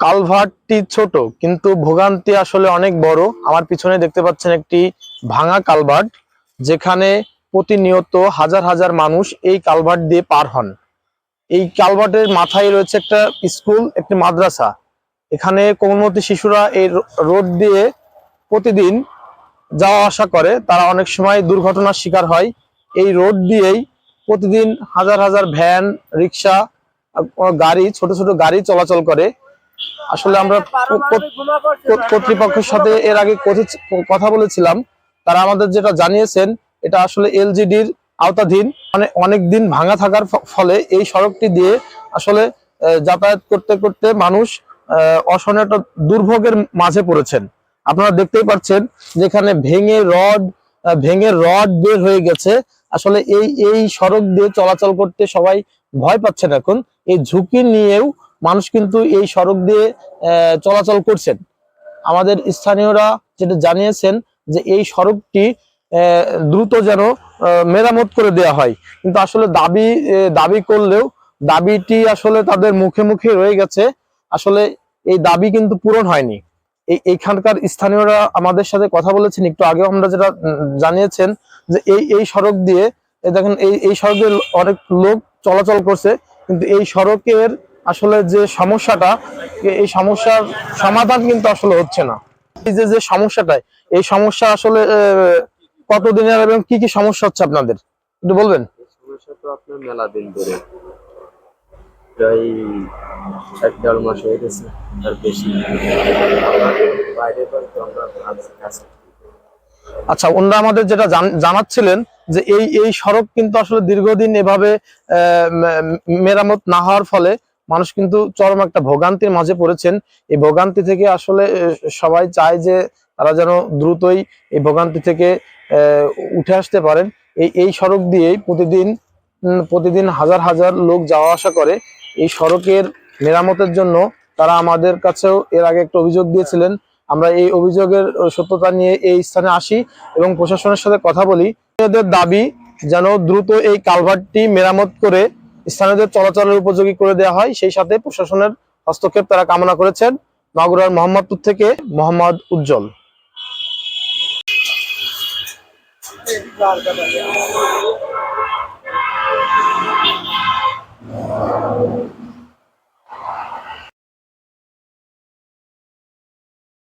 কালভার্টটি ছোট, কিন্তু ভোগান্তি আসলে অনেক বড়। আমার পিছনে দেখতে পাচ্ছেন একটি ভাঙা কালভার্ট, যেখানে প্রতিনিয়ত হাজার হাজার মানুষ এই কালভার্ট দিয়ে পার হন। এই কালভার্টের মাথায় রয়েছে একটা স্কুল, একটি মাদ্রাসা। এখানে কোমলমতি শিশুরা এই রোড দিয়ে প্রতিদিন যাওয়া আসা করে। তারা অনেক সময় দুর্ঘটনার শিকার হয়। এই রোড দিয়েই প্রতিদিন হাজার হাজার ভ্যান, রিক্সা গাড়ি, ছোট ছোট গাড়ি চলাচল করে। আসলে আমরা কর্তৃপক্ষের সাথে এর আগে কথা বলেছিলাম। তারা আমাদের যেটা জানিয়েছেন এটা আসলে এলজিডির আওতাধীন। মানে অনেক দিন ভাঙা থাকার ফলে এই সড়কটি দিয়ে আসলে যাতায়াত করতে করতে মানুষ অসহনীয় দুর্ভোগের মাঝে পড়েছেন। আপনারা দেখতেই পাচ্ছেন যেখানে ভেঙে রড ভেঙে রড বের হয়ে গেছে। আসলে এই এই সড়ক দিয়ে চলাচল করতে সবাই ভয় পাচ্ছেন এখন। এই ঝুঁকি নিয়েও মানুষ কিন্তু এই সড়ক দিয়ে চলাচল করছেন। আমাদের স্থানীয়রা যেটা জানিয়েছেন যে এই সড়কটি দ্রুত যেন মেরামত করে দেওয়া হয়। কিন্তু আসলে দাবি দাবি করলেও দাবিটি আসলে তাদের মুখে মুখে রয়ে গেছে। আসলে এই দাবি কিন্তু পূরণ হয়নি। এই, এইখানকার স্থানীয়রা আমাদের সাথে কথা বলেছেন। একটু আগেও আমরা যেটা জানিয়েছেন যে এই এই সড়ক দিয়ে দেখেন, এই এই সড়কে অনেক লোক চলাচল করছে। কিন্তু এই সড়কের আসলে যে সমস্যাটা এই সমস্যার সমাধান কিন্তু আসলে হচ্ছে না। এই যে যে সমস্যাটা এই সমস্যা আসলে কতদিনের এবং কি কি সমস্যা হচ্ছে আপনাদের? একটু বলবেন। সমস্যা তো আপনার মেলা দিন ধরে। প্রায় এক দেড় মাস হয়ে গেছে তার বেশি বাইরে আমরা আচ্ছা ওনারা আমাদের যেটা জান- জানাচ্ছিলেন যে এই এই সড়ক কিন্তু আসলে দীর্ঘদিন এভাবে আহ, মেরামত না হওয়ার ফলে মানুষ কিন্তু চরম একটা ভোগান্তির মাঝে পড়েছেন। এই ভোগান্তি থেকে আসলে সবাই চায় যে তারা যেন দ্রুতই এই ভোগান্তি থেকে উঠে আসতে পারেন। এই এই সড়ক দিয়েই প্রতিদিন প্রতিদিন হাজার হাজার লোক যাওয়া আসা করে। এই সড়কের মেরামতের জন্য তারা আমাদের কাছেও এর আগে একটা অভিযোগ দিয়েছিলেন। আমরা এই অভিযোগের সত্যতা নিয়ে এই স্থানে আসি এবং প্রশাসনের সাথে কথা বলি। এদের দাবি যেন দ্রুত এই কালভারটি মেরামত করে স্থানীয়দের চলাচলের উপযোগী করে দেওয়া হয়, সেই সাথে প্রশাসনের হস্তক্ষেপ তারা কামনা করেছেন মাগুরার মোহাম্মদপুর থেকে মোহাম্মদ উজ্জ্বল।